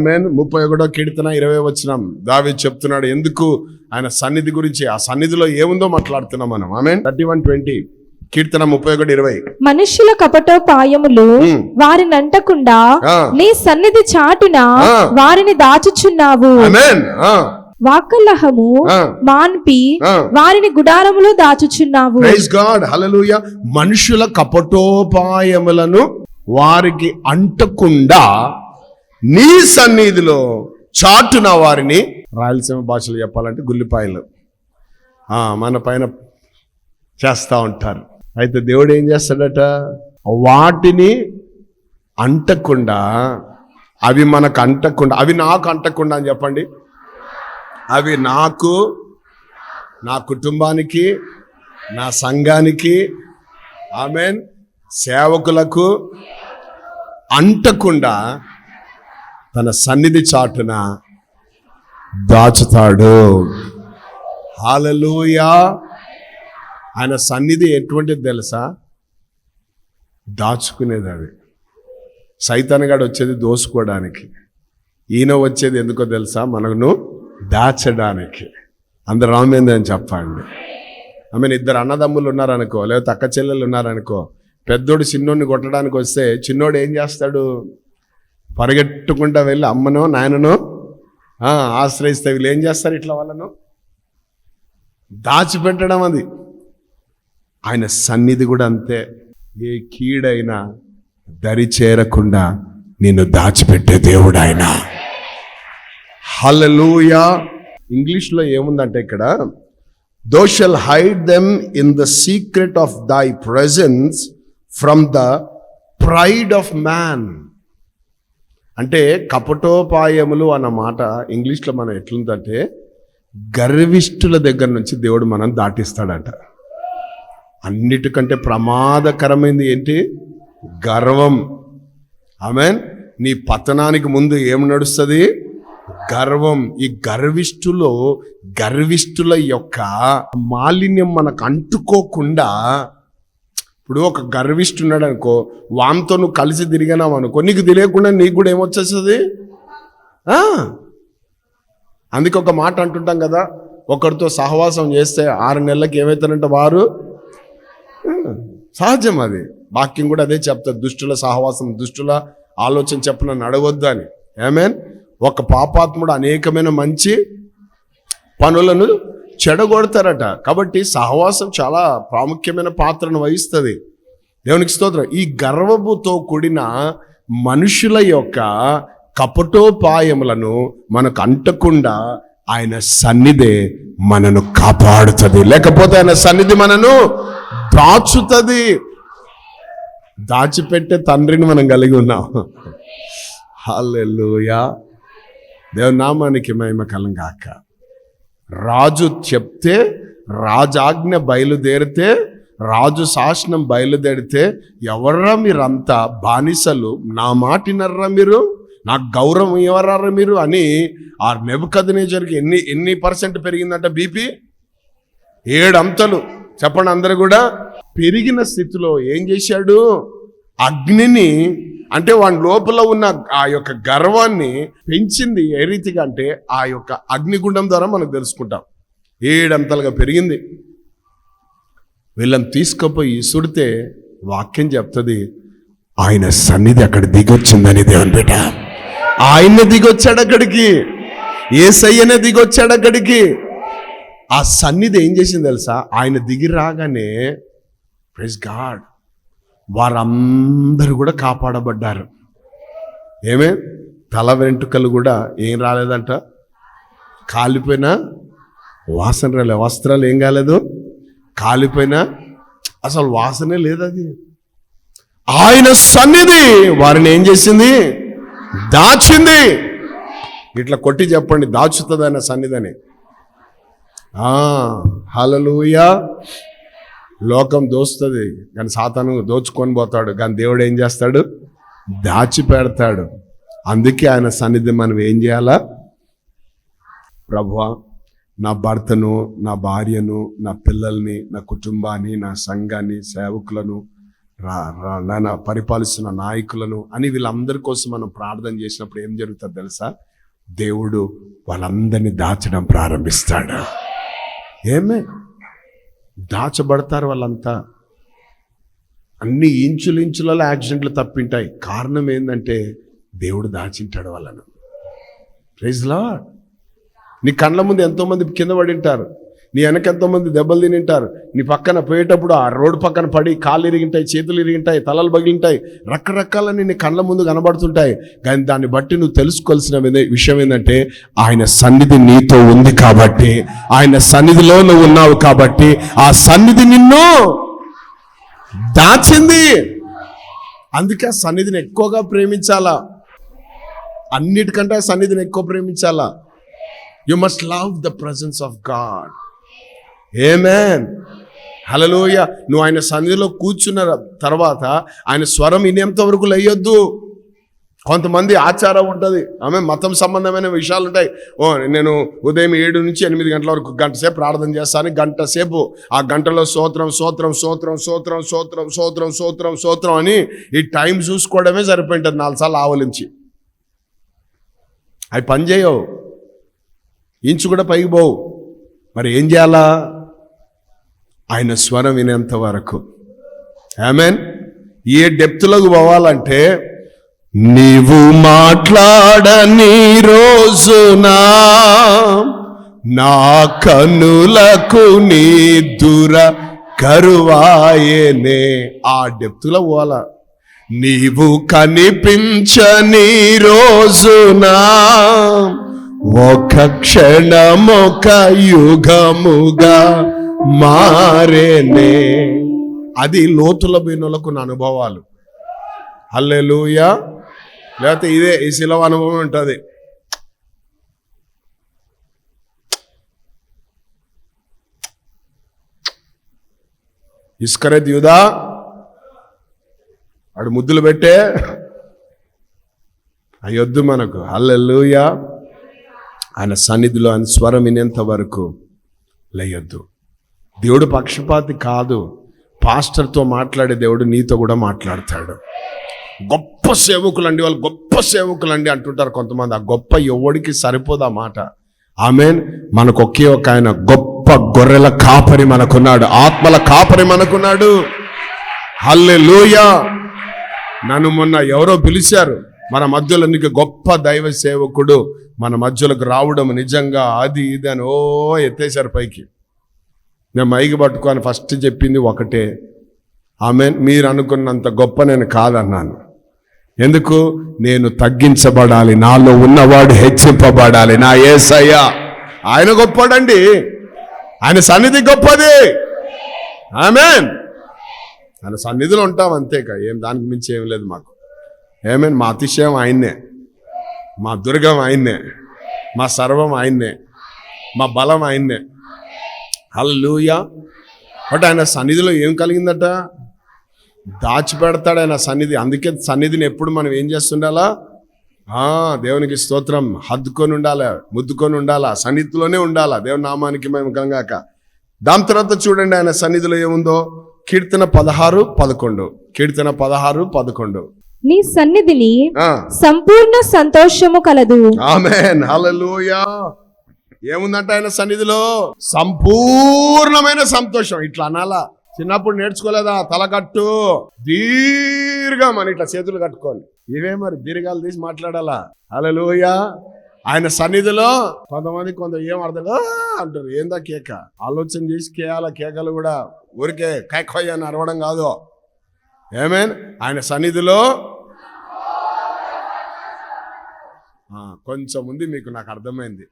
Amen ముప్పై ఒకటో కీర్తన ఇరవై వచ్చినాం దావి చెప్తున్నాడు ఎందుకు ఆయన సన్నిధి గురించి ఆ సన్నిధిలో ఏముందో మాట్లాడుతున్నాం మనం. ఆమె థర్టీ వన్ ట్వంటీ. కీర్తన ముప్పై ఒకటి ఇరవై. మనుష్యుల కపటోపాయములు ఉమ్. వారిని అంటకుండా. నీ సన్నిధి చాటున. వారిని దాచుచున్నావు. వాకలహము. మాన్పి. వారిని గుడారములో దాచుచున్నావు. గాడ్ హల్లెలూయా మనుషుల కపటోపాయములను వారికి అంటకుండా నీ సన్నిధిలో చాటున వారిని రాయలసీమ భాషలో చెప్పాలంటే గుల్లిపాయలు. మన పైన చేస్తూ ఉంటారు. అయితే దేవుడు ఏం చేస్తాడట? వాటిని అంటకుండా అవి మనకు అంటకుండా అవి నాకు అంటకుండా అని చెప్పండి. అవి నాకు నా కుటుంబానికి నా సంఘానికి ఆమెన్ సేవకులకు అంటకుండా తన సన్నిధి చాటున దాచుతాడు. హాలలోయా ఆయన సన్నిధి ఎటువంటిది తెలుసా? దాచుకునేది అది. సైతానగాడు వచ్చేది దోసుకోవడానికి ఈయన వచ్చేది ఎందుకో తెలుసా? మనను దాచడానికి. అందరు రామేంద్ర అని చెప్పండి? ఐ మీన్ ఇద్దరు అన్నదమ్ములు ఉన్నారనుకో లేకపోతే అక్క చెల్లెలు ఉన్నారనుకో పెద్దోడు చిన్నోడిని కొట్టడానికి వస్తే చిన్నోడు ఏం చేస్తాడు? పరిగెట్టుకుంటా వెళ్ళి అమ్మనో నాయననో ఆశ్రయిస్తే వీళ్ళు ఏం చేస్తారు ఇట్లా వాళ్ళను? దాచిపెట్టడం అది. ఆయన సన్నిధి కూడా అంతే. ఏ కీడైనా దరి చేరకుండా నిన్ను దాచిపెట్టే దేవుడు ఆయన. హలలుయా ఇంగ్లీష్లో ఏముందంటే ఇక్కడ thou shalt hide them in the secret of thy presence from the pride of man అంటే కపటోపాయములు అన్న మాట ఇంగ్లీష్లో మనం ఎట్లుందంటే గర్విష్ఠుల దగ్గర నుంచి దేవుడు మనం దాటిస్తాడట. అన్నిటికంటే ప్రమాదకరమైనది ఏంటి? గర్వం. ఆమెన్? నీ పతనానికి ముందు ఏం నడుస్తుంది? గర్వం. ఈ గర్విష్ఠులో గర్విష్ఠుల యొక్క మాలిన్యం మనకు అంటుకోకుండా ఇప్పుడు ఒక గర్విష్ఠున్నాడు అనుకో వాంతో నువ్వు కలిసి తిరిగినావు అనుకో నీకు తెలియకుండా నీకు కూడా ఏమొచ్చేస్తుంది? అందుకే ఒక మాట అంటుంటాం కదా ఒకరితో సహవాసం చేస్తే ఆరు నెలలకి ఏమవుతారంటే వారు? సహజం అది. వాక్యం కూడా అదే చెప్తారు దుష్టుల సహవాసం దుష్టుల ఆలోచన చెప్పిన నడవద్దు అని. ఏమేన్ ఒక పాపాత్ముడు అనేకమైన మంచి పనులను చెడగొడతారట. కాబట్టి సహవాసం చాలా ప్రాముఖ్యమైన పాత్రను వహిస్తుంది. దేవునికి స్తోత్రం. ఈ గర్వముతో కూడిన మనుషుల యొక్క కపటోపాయములను మనకు అంటకుండా ఆయన సన్నిధి మనను కాపాడుతుంది. లేకపోతే ఆయన సన్నిధి మనను దాచుతుంది. దాచిపెట్టే తండ్రిని మనం కలిగి ఉన్నాం. హల్లెలూయా. దేవుని నామానికి మహిమ కలంగాక. రాజు చెప్తే రాజాజ్ఞ బయలుదేరితే రాజు శాసనం బయలుదేరితే ఎవర్రా మీరంతా బానిసలు? నా మాటినర్రా మీరు? నాకు గౌరవం ఎవరారా మీరు? అని ఆ నెబుకదనేజర్కి ఎన్ని ఎన్ని పర్సెంట్ పెరిగిందంట బీపీ? ఏడు అంతలు చెప్పండి అందరు కూడా. పెరిగిన స్థితిలో ఏం చేశాడు? అగ్నిని అంటే వాడి లోపల ఉన్న ఆ యొక్క గర్వాన్ని పెంచింది ఏ రీతిగా అంటే ఆ యొక్క అగ్నిగుండం ద్వారా మనకు తెలుసుకుంటాం. ఏడంతలుగా పెరిగింది. వీళ్ళని తీసుకుపోయి సుడితే వాక్యం చెప్తుంది ఆయన సన్నిధి అక్కడ దిగొచ్చిందని దేవుని బిడ్డ. ఆయన దిగొచ్చాడు అక్కడికి. ఏసయ్యనే దిగొచ్చాడు అక్కడికి. ఆ సన్నిధి ఏం చేసింది తెలుసా? ఆయన దిగి రాగానే ప్రెస్ గాడ్ వారందరూ కూడా కాపాడబడ్డారు. ఏమే? తల వెంట్రుకలు కూడా ఏం రాలేదంట. కాలిపోయిన వాసన రాలే. వస్త్రాలు ఏం కాలేదు. కాలిపోయిన అసలు వాసనే లేదు అది. ఆయన సన్నిధి వారిని ఏం చేసింది? దాచింది. ఇట్లా కొట్టి చెప్పండి. దాచుతుంది ఆయన సన్నిధిని హలలుయా లోకం దోస్తుంది కానీ సాతాను దోచుకొని పోతాడు కానీ దేవుడు ఏం చేస్తాడు? దాచి పెడతాడు అందుకే ఆయన సన్నిధి మనం ఏం చేయాలా? ప్రభు నా భర్తను నా భార్యను నా పిల్లల్ని నా కుటుంబాన్ని నా సంఘాన్ని సేవకులను రా రా పరిపాలిస్తున్న నాయకులను అని వీళ్ళందరి కోసం మనం ప్రార్థన చేసినప్పుడు ఏం జరుగుతుంది తెలుసా? దేవుడు వాళ్ళందరినీ దాచడం ప్రారంభిస్తాడు. ఏమే? దాచబడతారు వాళ్ళంతా. అన్ని ఇంచులు ఇంచులలో యాక్సిడెంట్లు తప్పింటాయి. కారణం ఏంటంటే దేవుడు దాచింటాడు వాళ్ళను. ప్రైజ్ లాడ్ నీ కళ్ళ ముందు ఎంతోమంది కింద పడి ఉంటారు. నీ వెనక ఎంతోమంది దెబ్బలు తినింటారు? నీ పక్కన పోయేటప్పుడు ఆ రోడ్డు పక్కన పడి కాళ్ళు ఇరిగింటాయి చేతులు ఇరిగింటాయి తలలు పగిలింటాయి. రకరకాలని నీ కళ్ళ ముందు కనబడుతుంటాయి. కానీ దాన్ని బట్టి నువ్వు తెలుసుకోవాల్సిన విషయం ఏంటంటే ఆయన సన్నిధి నీతో ఉంది కాబట్టి ఆయన సన్నిధిలో నువ్వు ఉన్నావు కాబట్టి ఆ సన్నిధి నిన్ను దాచింది. అందుకే ఆ సన్నిధిని ఎక్కువగా ప్రేమించాలా? అన్నిటికంటే సన్నిధిని ఎక్కువ ప్రేమించాలా? You must love the presence of God amen hallelujah నువ్వు ఆయన సన్నిధిలో కూర్చున్న తర్వాత ఆయన స్వరం ఇనేంత వరకు లేయొద్దు. కొంతమంది ఆచారం ఉంటుంది. ఆమె మతం సంబంధమైన విషయాలు ఉంటాయి. ఓ నేను ఉదయం ఏడు నుంచి ఎనిమిది గంటల వరకు గంట సేపు ప్రార్థన చేస్తాను. గంట సేపు ఆ గంటలో సోత్రం సోత్రం సోత్రం సోత్రం సోత్రం సోత్రం సోత్రం సోత్రం అని ఈ టైం చూసుకోవడమే సరిపోయింటుంది నాలుగు సార్లు ఆవలించి. అవి పని చేయవు. ఇంచు కూడా పైకి పోవు. మరి ఏం చేయాలా? ఆయన స్వరం వినేంత వరకు. ఆమెన్ ఏ డెప్త్లోకి పోవాలంటే నీవు మాట్లాడని రోజునా నా కన్నులకు నీ దుర కరువాయనే. ఆ డెప్త్లో పోవాలా? నీవు కనిపించని రోజునా ఒక క్షణమొక యుగముగా మారేనే. అది లోతుల బీనులకు నా అనుభవాలు. హల్లెలూయా. లేకపోతే ఇదే ఈ శిలవ అనుభవం ఉంటుంది. ఇస్కరేత్ యూదా. వాడు ముద్దులు పెట్టే. అయ్యొద్దు మనకు. హల్లెలూయా. ఆయన సన్నిధిలో ఆయన స్వరం వినేంత వరకు లేయొద్దు. దేవుడు పక్షపాతి కాదు. పాస్టర్తో మాట్లాడే దేవుడు నీతో కూడా మాట్లాడతాడు. గొప్ప సేవకులండి వాళ్ళు గొప్ప సేవకులండి అంటుంటారు కొంతమంది. ఆ గొప్ప ఎవడికి సరిపోదు ఆ మాట. ఆమెన్. మనకు ఒకే ఒక ఆయన గొప్ప గొర్రెల కాపరి మనకున్నాడు. ఆత్మల కాపరి మనకున్నాడు. హల్లే నన్ను మొన్న ఎవరో పిలిచారు. మన మధ్యలో నీకు గొప్ప దైవ సేవకుడు మన మధ్యలోకి రావడం నిజంగా అది ఇది అని ఓ ఎత్తేశారు పైకి. నేను మైకి పట్టుకొని ఫస్ట్ చెప్పింది ఒకటే. ఆమె మీరు అనుకున్నంత గొప్ప నేను కాదన్నాను. ఎందుకు? నేను తగ్గించబడాలి. నాలో ఉన్నవాడు హెచ్చింపబడాలి. నా ఏసయ్య ఆయన గొప్పడండి. ఆయన సన్నిధి గొప్పది. ఆమెన్. ఆయన సన్నిధిలో ఉంటాం అంతేకా ఏం దానికి మించి ఏం లేదు మాకు. ఏమేన్ మా అతిశయం ఆయన్నే. మా దుర్గం ఆయన్నే. మా సర్వం ఆయన్నే. మా బలం ఆయన్నే. హల్లూయా బట్ ఆయన సన్నిధిలో ఏం కలిగిందట? దాచిపెడతాడు ఆయన సన్నిధి. అందుకే సన్నిధిని ఎప్పుడు మనం ఏం చేస్తుండాలా? ఆ, దేవునికి స్తోత్రం. హద్దుకొని ఉండాలా ముద్దుకొని ఉండాలా సన్నిధిలోనే ఉండాలా. దేవుని నామానికి మేము కంగాక దాని తర్వాత చూడండి ఆయన సన్నిధిలో ఏముందో? కీర్తన పదహారు పదకొండు. కీర్తన పదహారు పదకొండు. నీ సన్నిధిని సంపూర్ణ సంతోషము కలదు. ఆమెన్. హల్లెలూయా. ఏముందంట ఆయన సన్నిధిలో? సంపూర్ణమైన సంతోషం. ఇట్లా అనాలా? చిన్నప్పుడు నేర్చుకోలేదా? తలకట్టు దీర్ఘం అని ఇట్లా చేతులు కట్టుకోండి ఇవే మరి దీర్ఘాలు తీసి మాట్లాడాలా? హల్లెలూయా. ఆయన సన్నిధిలో కొంతమంది కొంత ఏం అర్థం అంటారు. ఏందా కేక? ఆలోచన చేసి కేయాల కేకలు కూడా? ఊరికే కైకోయ్ అని అరవడం కాదు. ఏమేన్? ఆయన సన్నిధిలో కొంచెం ఉంది మీకు నాకు అర్థమైంది.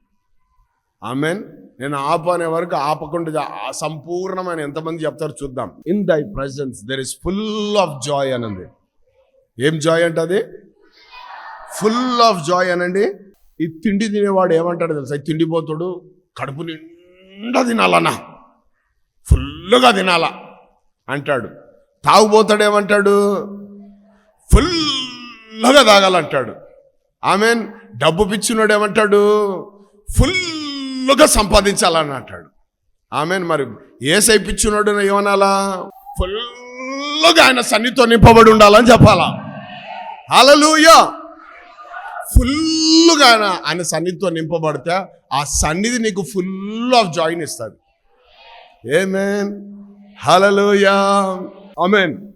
ఆమెన్. నేను ఆపు అనే వరకు ఆపకుండా సంపూర్ణమైన ఎంతమంది చెప్తారు చూద్దాం. In thy presence there is full of joy అనండి ఏం జాయ్ అంటది ఫుల్ ఆఫ్ జాయ్ అనండి. ఈ తిండి తినేవాడు ఏమంటాడు తెలుసా? ఈ తిండిపోతాడు కడుపు నిండా తినాలన్నా. ఫుల్గా తినాలా అంటాడు. తాగుపోతాడు ఏమంటాడు? ఫుల్గా తాగాలంటాడు. ఆమెన్ డబ్బు పిచ్చినోడు ఏమంటాడు? ఫుల్ ఫుల్గా సంపాదించాలని అంటాడు. ఆమెన్ మరి ఏ సైపిచ్చినోడు ఏమనాలా? ఫుల్గా ఆయన సన్నిధితో నింపబడి ఉండాలని చెప్పాలా? అలలుయా ఫుల్గా ఆయన ఆయన సన్నిధితో నింపబడితే ఆ సన్నిధి నీకు ఫుల్ ఆఫ్ జాయిన్ ఇస్తుంది. ఏమేన్ హలలుయా అమెన్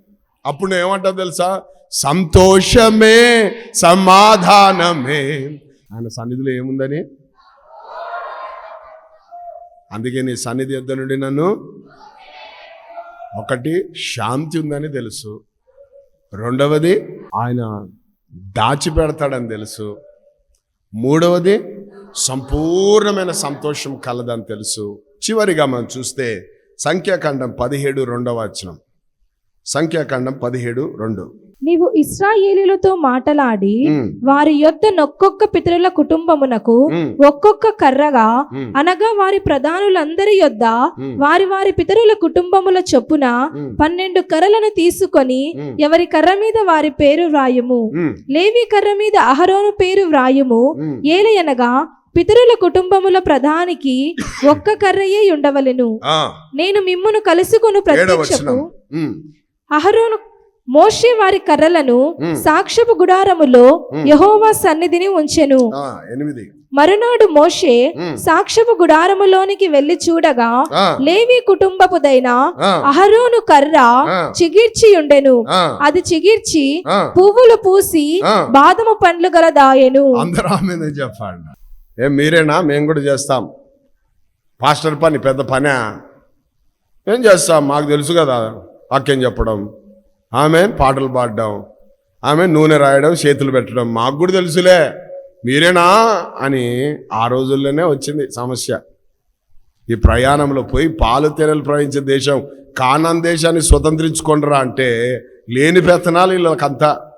అప్పుడు నువ్వు ఏమంటా తెలుసా? సంతోషమే సమాధానమే. ఆయన సన్నిధిలో ఏముందని? అందుకే నీ సన్నిధి యుద్ధ నుండి నన్ను ఒకటి శాంతి ఉందని తెలుసు. రెండవది ఆయన దాచిపెడతాడని తెలుసు. మూడవది సంపూర్ణమైన సంతోషం కలదని తెలుసు. చివరిగా మనం చూస్తే సంఖ్యాకాండం పదిహేడు రెండవ వచనం. సంఖ్యాకాండం పదిహేడు రెండు. నీవు ఇస్రాయేలీలతో మాటలాడి వారి యొద్ద నొక్కొక్క పితరుల కుటుంబమునకు ఒక్కొక్క కర్రగా అనగా వారి ప్రధానులందరి యొద్ద వారి వారి పితరుల కుటుంబముల చొప్పున పన్నెండు కర్రలను తీసుకొని ఎవరి కర్ర మీద వారి పేరు వ్రాయుము. లేవి కర్ర మీద అహరోను పేరు వ్రాయుము. ఏలయనగా పితరుల కుటుంబముల ప్రధానికి ఒక్క కర్రయే ఉండవలెను. నేను మిమ్మును కలుసుకొను ఉమ్, అహరోను మోషే వారి కర్రలను ఉమ్. సాక్ష్యపు గుడారములో యెహోవా సన్నిధిని ఉంచెను. ఎనిమిది. మరునాడు మోషే ఉమ్. సాక్ష్యపు గుడారములోనికి వెళ్ళి చూడగా లేవి కుటుంబపుదైన అహరోను కర్ర. చిగిర్చి ఉండెను అది చిగిర్చి. పువ్వులు పూసి. బాదము పండ్లు గల దాయెను అందరూ ఆమె చెప్పండి. ఏం మీరేనా? మేము కూడా చేస్తాం. పాస్టర్ పని పెద్ద పనా. ఏం చేస్తాం? మాకు తెలుసు కదా వాక్యం చెప్పడం. ఆమె పాటలు పాడడం ఆమె నూనె రాయడం చేతులు పెట్టడం మాకు కూడా తెలుసులే. మీరేనా? అని ఆ రోజుల్లోనే వచ్చింది సమస్య. ఈ ప్రయాణంలో పోయి పాలు తేనెలు ప్రవహించే దేశం కానాన్ దేశాన్ని స్వతంత్రించుకుంటారా అంటే లేని పెత్తనాలు వీళ్ళకంతా.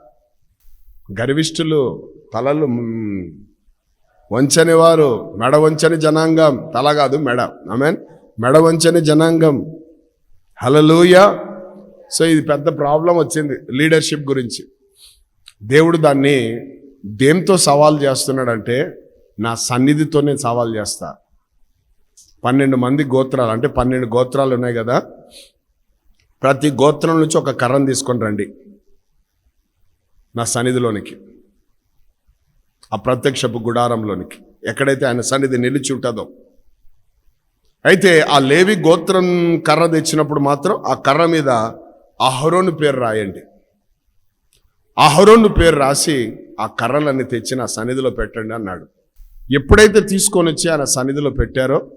గర్విష్ఠులు తలలు వంచని వారు మెడ వంచని జనాంగం. తల కాదు మెడ. ఆమెన్. మెడ వంచని జనాంగం. హలలుయా సో ఇది పెద్ద ప్రాబ్లం వచ్చింది లీడర్షిప్ గురించి. దేవుడు దాన్ని దేంతో సవాల్ చేస్తున్నాడంటే నా సన్నిధితోనే సవాల్ చేస్తా. పన్నెండు మంది గోత్రాలు అంటే పన్నెండు గోత్రాలు ఉన్నాయి కదా. ప్రతి గోత్రం నుంచి ఒక కర్రను తీసుకొని రండి. నా సన్నిధిలోనికి ఆ ప్రత్యక్షపు గుడారంలోనికి. ఎక్కడైతే ఆయన సన్నిధి నిలిచి ఉంటుందో. అయితే ఆ లేవి గోత్రం కర్ర తెచ్చినప్పుడు మాత్రం ఆ కర్ర మీద అహరోను పేరు రాయండి. అహరోను పేరు రాసి ఆ కర్రలన్నీ తెచ్చి నా సన్నిధిలో పెట్టండి అన్నాడు. ఎప్పుడైతే తీసుకొని వచ్చి ఆయన సన్నిధిలో పెట్టారో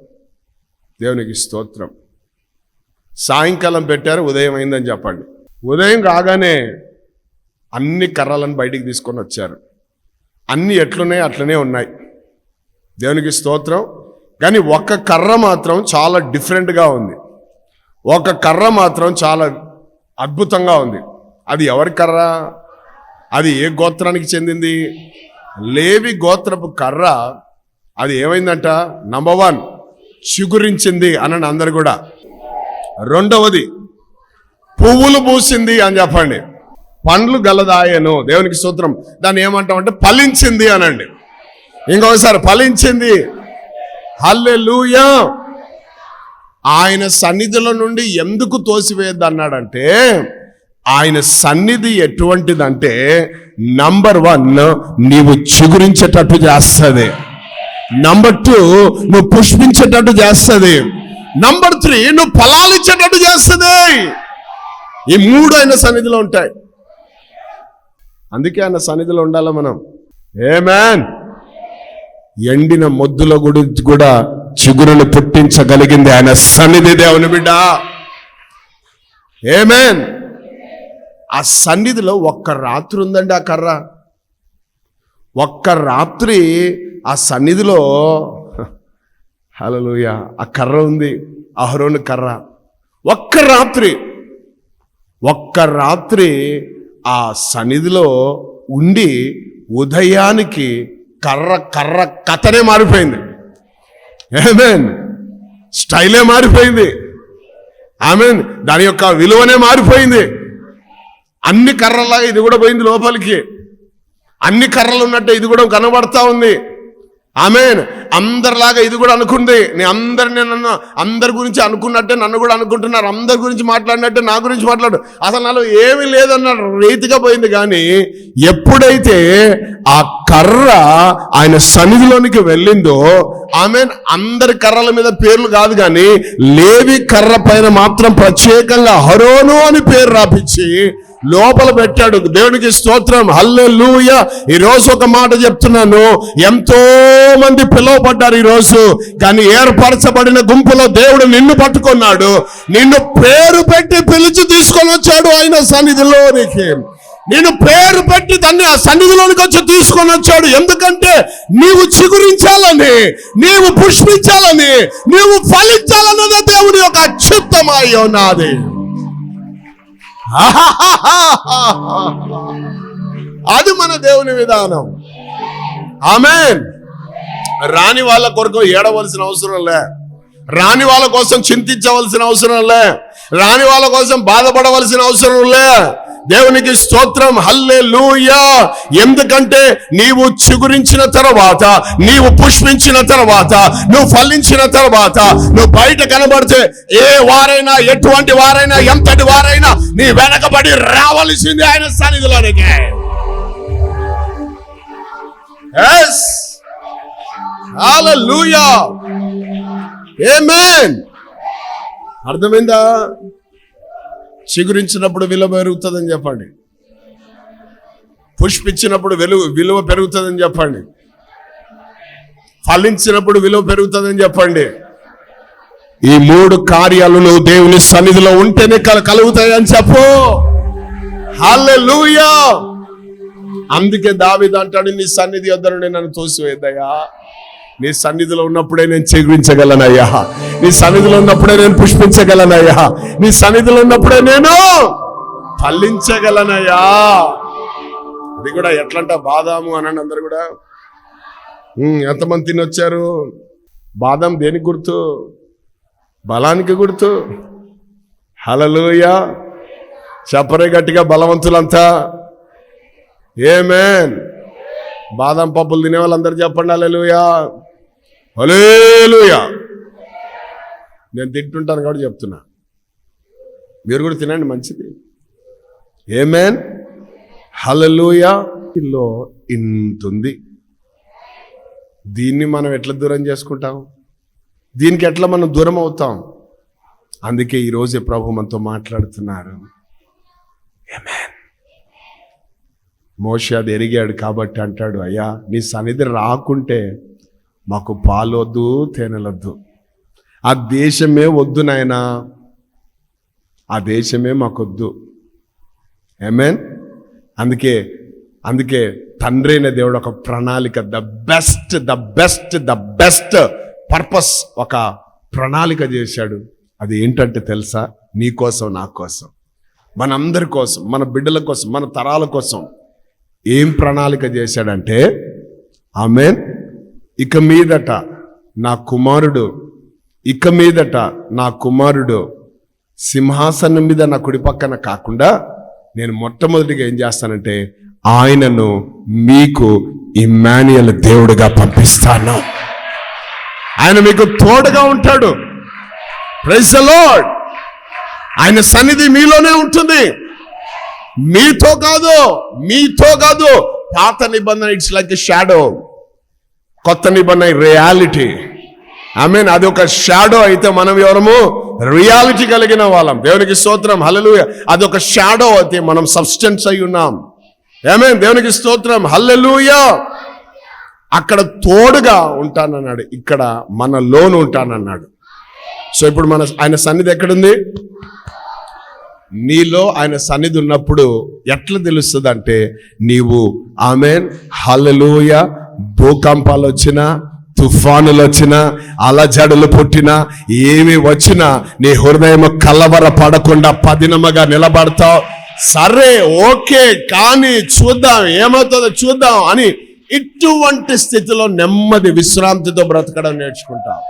దేవునికి స్తోత్రం. సాయంకాలం పెట్టారు ఉదయం అయిందని చెప్పండి. ఉదయం కాగానే అన్ని కర్రలను బయటికి తీసుకొని వచ్చారు. అన్ని ఎట్లున్నాయి అట్లనే ఉన్నాయి. దేవునికి స్తోత్రం. కానీ ఒక్క కర్ర మాత్రం చాలా డిఫరెంట్గా ఉంది. ఒక కర్ర మాత్రం చాలా అద్భుతంగా ఉంది. అది ఎవరి కర్ర? అది ఏ గోత్రానికి చెందింది? లేవి గోత్రపు కర్ర అది ఏమైందంట? నంబర్ వన్ చిగురించింది అనండి అందరు కూడా. రెండవది పువ్వులు పూసింది అని చెప్పండి. పండ్లు గలదాయను. దేవునికి సూత్రం దాన్ని ఏమంటామంటే ఫలించింది అనండి. ఇంకొకసారి ఫలించింది. హల్లెలూయా! ఆయన సన్నిధిలో నుండి ఎందుకు తోసివేయద్దు అన్నాడంటే ఆయన సన్నిధి ఎటువంటిదంటే నంబర్ వన్ నీవు చిగురించేటట్టు చేస్తుంది. నంబర్ టూ నువ్వు పుష్పించేటట్టు చేస్తుంది. నంబర్ త్రీ నువ్వు ఫలాలు ఇచ్చేటట్టు చేస్తుంది. ఈ మూడు ఆయన సన్నిధిలో ఉంటాయి. అందుకే ఆయన సన్నిధిలో ఉండాలి మనం? ఏమేన్ ఎండిన మొద్దుల గుడి కూడా చిగురును పుట్టించగలిగింది ఆయన సన్నిధి దేవుని బిడ్డ. ఏమేన్ ఆ సన్నిధిలో ఒక్క రాత్రి ఉందండి ఆ కర్ర. ఒక్క రాత్రి ఆ సన్నిధిలో హలోయ ఆ కర్ర ఉంది అహరోను కర్ర. ఒక్క రాత్రి ఒక్క రాత్రి ఆ సన్నిధిలో ఉండి ఉదయానికి కర్ర కర్ర కథనే మారిపోయింది. ఏమేన్ స్టైలే మారిపోయింది. ఆమెన్ దాని యొక్క విలువనే మారిపోయింది. అన్ని కర్రలాగా ఇది కూడా పోయింది లోపలికి. అన్ని కర్రలు ఉన్నట్టు ఇది కూడా కనబడతా ఉంది. ఆమెన్. అందరిలాగా ఇది కూడా అనుకుంది. నేను అందరిని నన్ను అందరి గురించి అనుకున్నట్టే నన్ను కూడా అనుకుంటున్నారు. అందరి గురించి మాట్లాడినట్టే నా గురించి మాట్లాడు. అసలు నాలో ఏమీ లేదన్న రీతిగా పోయింది. కానీ ఎప్పుడైతే ఆ కర్ర ఆయన సన్నిధిలోనికి వెళ్ళిందో ఆమె అందరి కర్రల మీద పేర్లు కాదు కానీ లేవి కర్ర పైన మాత్రం ప్రత్యేకంగా హరోను అని పేరు రాపించి లోపల పెట్టాడు. దేవునికి స్తోత్రం. హల్లెలూయ. ఈ రోజు ఒక మాట చెప్తున్నాను. ఎంతో మంది పిలువబడ్డారు ఈ రోజు. కానీ ఏర్పరచబడిన గుంపులో దేవుడు నిన్ను పట్టుకున్నాడు. నిన్ను పేరు పెట్టి పిలిచి తీసుకొని వచ్చాడు ఆయన సన్నిధిలోనికి. నేను పేరు పెట్టి దాన్ని ఆ సన్నిధిలోనికి వచ్చి తీసుకొని వచ్చాడు. ఎందుకంటే నీవు చిగురించాలని నీవు పుష్పించాలని నీవు ఫలించాలన్నదే దేవుని యొక్క అత్యుత్తమాయ ఉన్నది అది మన దేవుని విధానం. ఆమెన్. రాని వాళ్ళ కొరకు ఏడవలసిన అవసరం లే. రాని వాళ్ళ కోసం చింతించవలసిన అవసరం లే. రాని వాళ్ళ కోసం బాధపడవలసిన అవసరం లే. దేవునికి స్తోత్రం హల్లే ఎందుకంటే నీవు చిగురించిన తర్వాత నీవు పుష్పించిన తర్వాత నువ్వు ఫలించిన తర్వాత నువ్వు బయట కనబడితే ఏ వారైనా ఎటువంటి వారైనా ఎంతటి వారైనా నీ వెనకబడి రావలసింది ఆయన సన్నిధిలోనికి Yes. Hallelujah. Amen. అర్థమైందా చిగురించినప్పుడు విలువ పెరుగుతుందని చెప్పండి. పుష్పించినప్పుడు విలువ విలువ పెరుగుతుందని చెప్పండి. ఫలించినప్పుడు విలువ పెరుగుతుందని చెప్పండి. ఈ మూడు కార్యాలు నువ్వు దేవుని సన్నిధిలో ఉంటేనే కల కలుగుతాయని చెప్పు. హల్లెలూయా! అందుకే దావిద అంటాడు నీ సన్నిధి వద్దరు నన్ను తోసివేద్దయ్యా. నీ సన్నిధిలో ఉన్నప్పుడే నేను చిగురించగలనయ్యా. నీ సన్నిధిలో ఉన్నప్పుడే నేను పుష్పించగలనయ్యా. నీ సన్నిధిలో ఉన్నప్పుడే నేను ఫలించగలనయ్యా. అది కూడా ఎట్లంట బాదాము అనండి అందరు కూడా. ఎంతమంది తినొచ్చారు? బాదం దేనికి గుర్తు? బలానికి గుర్తు? హలలుయా చెప్పరే గట్టిగా బలవంతులంతా. ఏమేన్ బాదం పప్పులు తినే వాళ్ళందరూ చెప్పండి అలెలుయా అలేలుయా నేను తింటుంటాను కాబట్టి చెప్తున్నా. మీరు కూడా తినండి మంచిది. ఏమేన్ హలలుయా లో ఇంతుంది. దీన్ని మనం ఎట్లా దూరం చేసుకుంటాం? దీనికి ఎట్లా మనం దూరం అవుతాం? అందుకే ఈరోజే ప్రభు మనతో మాట్లాడుతున్నారు. మోషే అది ఎరిగాడు కాబట్టి అంటాడు అయ్యా నీ సన్నిధి రాకుంటే మాకు పాలొద్దు తేనెలొద్దు. ఆ దేశమే వద్దు నాయనా. ఆ దేశమే మాకొద్దు. ఏమేన్ అందుకే అందుకే తండ్రి అయిన దేవుడు ఒక ప్రణాళిక the best the best the best purpose ఒక ప్రణాళిక చేశాడు. అది ఏంటంటే తెలుసా? నీ కోసం నా కోసం. మనందరి కోసం మన బిడ్డల కోసం మన తరాల కోసం ఏం ప్రణాళిక చేశాడంటే ఆమె ఇక మీదట నా కుమారుడు ఇక మీదట నా కుమారుడు సింహాసనం మీద నా కుడి పక్కన కాకుండా నేను మొట్టమొదటిగా ఏం చేస్తానంటే ఆయనను మీకు ఇమ్మాన్యుయల్ దేవుడిగా పంపిస్తాను. ఆయన మీకు తోడుగా ఉంటాడు. ప్రైజ్ లార్డ్ ఆయన సన్నిధి మీలోనే ఉంటుంది. మీతో కాదు మీతో కాదు. పాత నిబంధన ఇట్స్ లైక్ షాడో కొత్త నిబంధన రియాలిటీ ఐ మీన్ అది ఒక షాడో అయితే మనం ఎవరము? రియాలిటీ కలిగిన వాళ్ళం. దేవునికి స్తోత్రం. హల్లెలూయ అది ఒక షాడో అయితే మనం సబ్స్టెన్స్ అయి ఉన్నాం. ఏమేన్ దేవునికి స్తోత్రం. హల్లెలూయ అక్కడ తోడుగా ఉంటానన్నాడు. ఇక్కడ మన లోను ఉంటానన్నాడు. సో ఇప్పుడు మన ఆయన సన్నిధి ఎక్కడుంది? నీలో ఆయన సన్నిధి ఉన్నప్పుడు ఎట్లా తెలుస్తుంది అంటే నీవు ఆమెన్ హల్లెలూయ భూకంపాలు వచ్చినా తుఫానులు వచ్చినా అలజడులు పుట్టినా ఏమి వచ్చినా నీ హృదయం కలవర పడకుండా పదినమగా నిలబడతావు. సరే ఓకే కానీ చూద్దాం ఏమవుతుందో చూద్దాం అని ఇటువంటి స్థితిలో నెమ్మది విశ్రాంతితో బ్రతకడం నేర్చుకుంటావు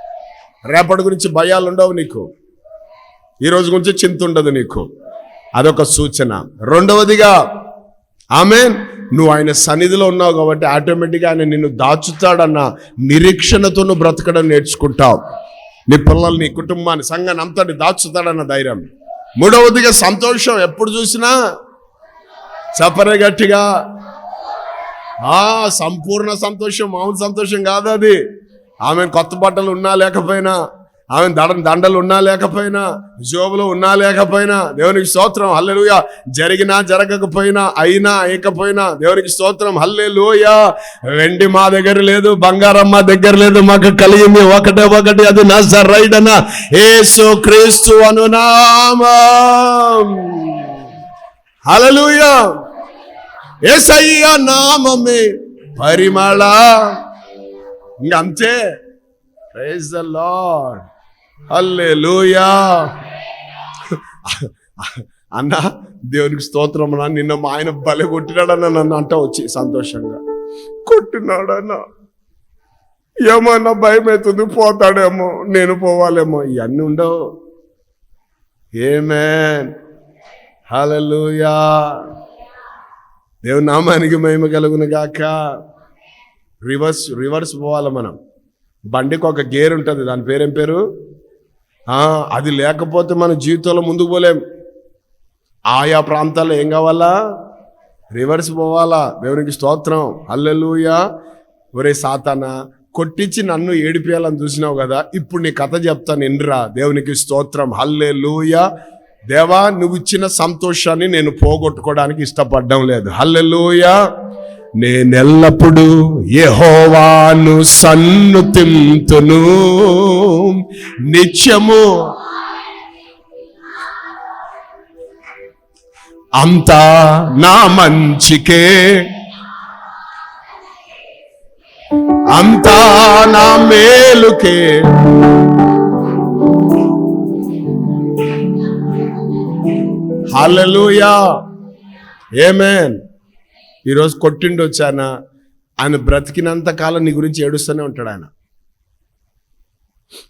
రేపటి గురించి భయాలు ఉండవు నీకు ఈరోజు గురించి చింత ఉండదు నీకు. అదొక సూచన. రెండవదిగా ఆమె నువ్వు ఆయన సన్నిధిలో ఉన్నావు కాబట్టి ఆటోమేటిక్గా ఆయన నిన్ను దాచుతాడన్న నిరీక్షణతో నువ్వు బ్రతకడం నేర్చుకుంటావు. నీ పిల్లల్ని నీ కుటుంబాన్ని సంఘాన్ని అంతటి దాచుతాడన్న ధైర్యం. మూడవదిగా సంతోషం. ఎప్పుడు చూసినా చెప్పరే గట్టిగా. ఆ సంపూర్ణ సంతోషం మామూలు సంతోషం కాదు అది. ఆమె కొత్త బట్టలు ఉన్నా లేకపోయినా ఆమె దడ దండలు ఉన్నా లేకపోయినా జోబులు ఉన్నా లేకపోయినా దేవునికి స్తోత్రం హల్లెలూయ. జరిగినా జరగకపోయినా అయినా అయ్యకపోయినా దేవునికి స్తోత్రం హల్లెలూయ. వెండి మా దగ్గర లేదు బంగారం మా దగ్గర లేదు మాకు కలిగింది ఒకటే ఒకటి అది నా సరైడన ఏసు క్రీస్తు అనునామం. హల్లెలూయా. ఏసయ్య నామమే పరిమళ. ఇంకంతే. ప్రైజ్ ద లార్డ్ అల్లెలుయా అన్న దేవునికి స్తోత్రం అన్న నిన్న మా ఆయన బలె కొట్టినాడన్న నన్ను అంట వచ్చి సంతోషంగా. కొట్టినాడన్న. ఏమన్నా భయం అవుతుంది పోతాడేమో నేను పోవాలేమో ఇవన్నీ ఉండవు. ఏమే హలలుయా దేవుని నామానికి మహిమ కలుగును గాక. రివర్స్ రివర్స్ పోవాలి మనం. బండికి ఒక గేర్ ఉంటుంది దాని పేరేం పేరు? అది లేకపోతే మన జీవితంలో ముందుకు పోలేం. ఆయా ప్రాంతాల్లో ఏం కావాలా? రివర్స్ పోవాలా? దేవునికి స్తోత్రం. అల్లెలుయా ఒరే సాతాన కొట్టించి నన్ను ఏడిపేయాలని చూసినావు కదా ఇప్పుడు నీ కథ చెప్తాను ఎన్రా దేవునికి స్తోత్రం. హల్లే దేవా నువ్వు ఇచ్చిన సంతోషాన్ని నేను పోగొట్టుకోవడానికి ఇష్టపడడం లేదు. హల్లెలూయా. నేనెల్లప్పుడూ సన్ను సన్నుతింతును నిత్యము అంతా నా మంచికే. అంతా నా మేలుకే. హల్లెలూయా. ఏమేన్ ఈరోజు కొట్టిండి వచ్చాన ఆయన. బ్రతికినంత కాలం నీ గురించి ఏడుస్తూనే ఉంటాడు ఆయన.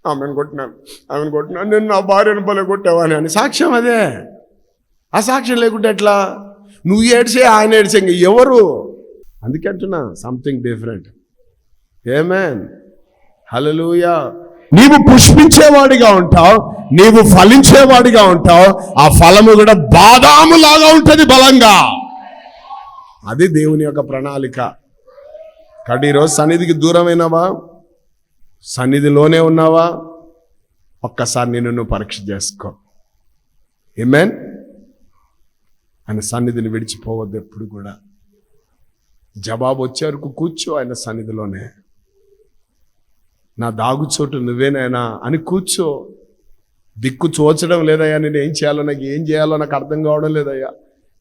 ఆమెను కొట్టినాను ఆమెను కొట్టినాను నేను నా భార్యను పలే కొట్టావాని అని. సాక్ష్యం అదే. ఆ సాక్ష్యం లేకుంటే ఎట్లా? నువ్వు ఏడ్చే ఆయన ఏడ్చే ఇంక ఎవరు? అందుకే అంటున్నా సంథింగ్ డిఫరెంట్ ఏమేన్ హలలుయా నీవు పుష్పించేవాడిగా ఉంటావు నీవు ఫలించేవాడిగా ఉంటావు ఆ ఫలము కూడా బాదాము లాగా బలంగా. అది దేవుని యొక్క ప్రణాళిక. కాబట్టి ఈరోజు సన్నిధికి దూరమైనవా? సన్నిధిలోనే ఉన్నావా? ఒక్కసారి నిన్ను నువ్వు పరీక్ష చేసుకో. ఏమేన్ ఆయన సన్నిధిని విడిచిపోవద్దు ఎప్పుడు కూడా. జవాబు వచ్చే వరకు కూర్చో ఆయన సన్నిధిలోనే. నా దాగుచోటు నువ్వేనైనా అని కూర్చో. దిక్కు చూచడం లేదయ్యా నేను ఏం చేయాలో నాకు ఏం చేయాలో నాకు అర్థం కావడం లేదయ్యా.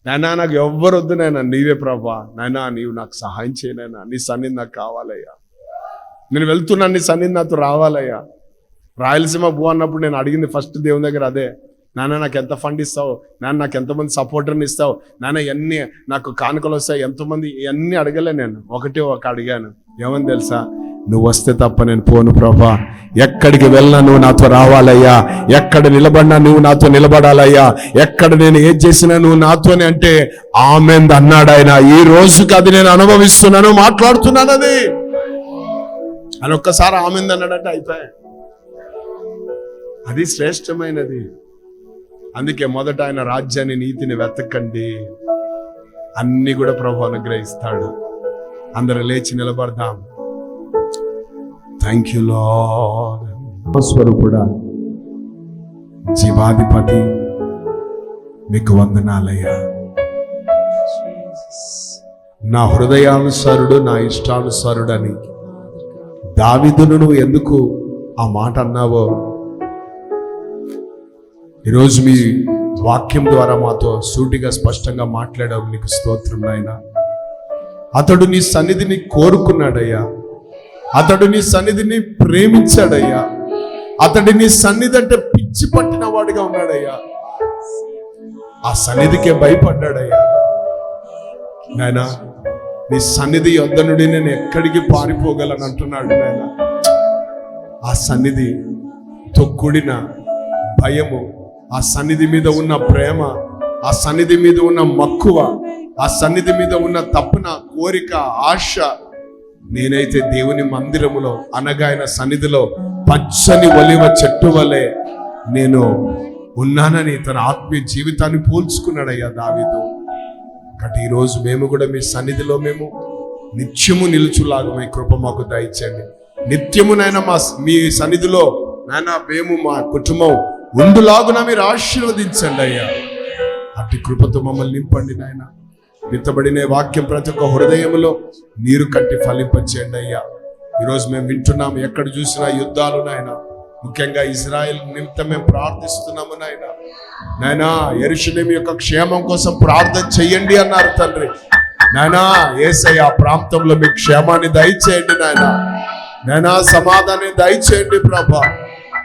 నాయనా నాకు ఎవ్వరు వద్దు నాయనా నీవే ప్రభా. నాయనా నీవు నాకు సహాయం చేయనైనా నీ సన్నిధి నాకు కావాలయ్యా. నేను వెళ్తున్నాను నీ సన్నిధి నాతో రావాలయ్యా. రాయలసీమ భూ అన్నప్పుడు నేను అడిగింది ఫస్ట్ దేవుని దగ్గర అదే. నాన్న నాకు ఎంత ఫండ్ ఇస్తావు? నాన్న నాకు ఎంతమంది సపోర్టర్ని ఇస్తావు? నాన్న ఎన్ని నాకు కానుకలు వస్తాయి? ఎంతమంది? ఇవన్నీ అడగలే నేను. ఒకటి ఒక అడిగాను. ఏమని తెలుసా? నువ్వు వస్తే తప్ప నేను పోను ప్రభా. ఎక్కడికి వెళ్ళినా నువ్వు నాతో రావాలయ్యా. ఎక్కడ నిలబడినా నువ్వు నాతో నిలబడాలయ్యా. ఎక్కడ నేను ఏం చేసినా నువ్వు నాతోనే అంటే ఆమెంది అన్నాడు ఆయన. ఈ రోజుకి అది నేను అనుభవిస్తున్నాను మాట్లాడుతున్నాను అది. అని ఒక్కసారి ఆమెంది అన్నాడంటే అయిపోయాయి. అది శ్రేష్టమైనది. అందుకే మొదట ఆయన రాజ్యాన్ని నీతిని వెతకండి. అన్ని కూడా ప్రభు అనుగ్రహిస్తాడు. అందరూ లేచి నిలబడదాం. థ్యాంక్ యూ లాడ్ కూడా జీవాధిపతి మీకు వందనాలయ్యా. నా హృదయానుసారుడు నా ఇష్టానుసారుడు అని దావిదును నువ్వు ఎందుకు ఆ మాట అన్నావో ఈరోజు మీ వాక్యం ద్వారా మాతో సూటిగా స్పష్టంగా మాట్లాడావు. నీకు స్తోత్రం నాయన. అతడు నీ సన్నిధిని కోరుకున్నాడయ్యా. అతడు నీ సన్నిధిని ప్రేమించాడయ్యా. అతడి నీ సన్నిధి అంటే పిచ్చి పట్టిన వాడిగా ఉన్నాడయ్యా. ఆ సన్నిధికే భయపడ్డాడయ్యా. నాయనా నీ సన్నిధి యొద్ద నుండి నేను ఎక్కడికి పారిపోగలను అంటున్నాడు నాయన. ఆ సన్నిధి తో కూడిన భయము ఆ సన్నిధి మీద ఉన్న ప్రేమ ఆ సన్నిధి మీద ఉన్న మక్కువ ఆ సన్నిధి మీద ఉన్న తప్పున కోరిక ఆశ నేనైతే దేవుని మందిరములో అనగా ఆయన సన్నిధిలో పచ్చని ఒలివ చెట్టు వలె నేను ఉన్నానని తన ఆత్మీయ జీవితాన్ని పోల్చుకున్నాడయ్యా దావితో కాబట్టి ఈరోజు మేము కూడా మీ సన్నిధిలో మేము నిత్యము నిలుచులాగా మీ కృప మాకు దయచండి నిత్యమునైనా మా మీ సన్నిధిలో నాయన మేము మా కుటుంబం ఉండులాగున మీరు ఆశీర్వదించండి అయ్యా. అట్టి కృపతో మమ్మల్ని నింపండి నాయనా. విత్తబడిన వాక్యం ప్రతి ఒక్క హృదయంలో నీరు కట్టి ఫలింపచేయండి అయ్యా. ఈరోజు మేము వింటున్నాం ఎక్కడ చూసినా యుద్ధాలు నాయన. ముఖ్యంగా ఇజ్రాయెల్ నిమిత్తం మేము ప్రార్థిస్తున్నాము నాయన. నాయనా ఎరుషులేం యొక్క క్షేమం కోసం ప్రార్థన చెయ్యండి అన్నారు తండ్రి. నాయనా ఏసయ్య ఆ ప్రాంతంలో మీ క్షేమాన్ని దయచేయండి నాయన. నాయనా సమాధానం దయచేయండి ప్రభా.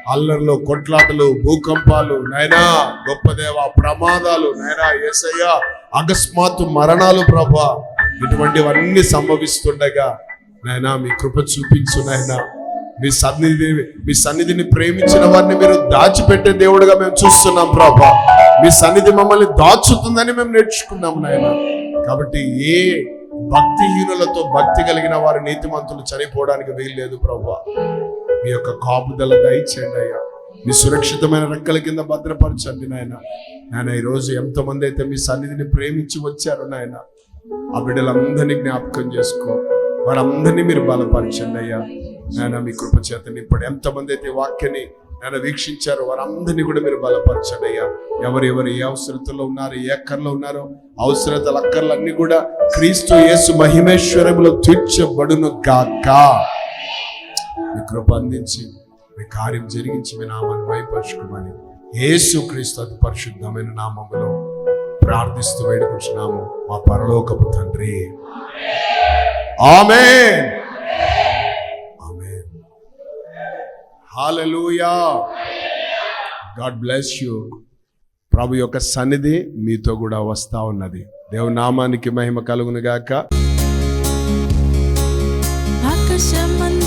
అల్లర్లు కొట్లాటలు భూకంపాలు నాయనా గొప్ప దేవ ప్రమాదాలు నాయనా ఏసయ్యా అకస్మాత్తు మరణాలు ప్రభా ఇటువంటివన్నీ సంభవిస్తుండగా నాయనా మీ కృప చూపించు నాయన. మీ సన్నిధి మీ సన్నిధిని ప్రేమించిన వారిని మీరు దాచిపెట్టే దేవుడుగా మేము చూస్తున్నాం ప్రభా. మీ సన్నిధి మమ్మల్ని దాచుతుందని మేము నేర్చుకున్నాం నాయన. కాబట్టి ఏ భక్తిహీనులతో భక్తి కలిగిన వారి నీతిమంతులు చనిపోవడానికి వీల్లేదు ప్రభా. మీ యొక్క కాపుదల దయచేయండి అయ్యా. మీ సురక్షితమైన రెక్కల కింద భద్రపరచండి నాయన. నాయన ఈరోజు ఎంతమంది అయితే మీ సన్నిధిని ప్రేమించి వచ్చారు నాయన. ఆ బిడ్డలందరినీ జ్ఞాపకం చేసుకో. వారందరినీ మీరు బలపరచండి అయ్యా. నాయన మీ కృప చేత ఇప్పుడు ఎంతమంది అయితే వాక్యని వాక్యాన్ని నాయన వీక్షించారు వారందరినీ కూడా మీరు బలపరచండి అయ్యా. ఎవరెవరు ఏ అవసరతలో ఉన్నారు ఏ అక్కర్లో ఉన్నారో అవసరతల అక్కర్లన్నీ కూడా క్రీస్తు యేసు మహిమేశ్వరములో తీర్చబడును గాక మీ కృప అందించి మీ కార్యం జరిగించి మీ నామాన్ని వైపరుచుకోమని యేసుక్రీస్తు అతి పరిశుద్ధమైన నామములో ప్రార్థిస్తూ వేడుకుంటున్నాము మా పరలోకపు తండ్రి. ఆమె amen. Hallelujah. God bless you. ప్రభు యొక్క సన్నిధి మీతో కూడా వస్తా ఉన్నది. దేవుని నామానికి మహిమ కలుగును గాక. ఆకాశమందు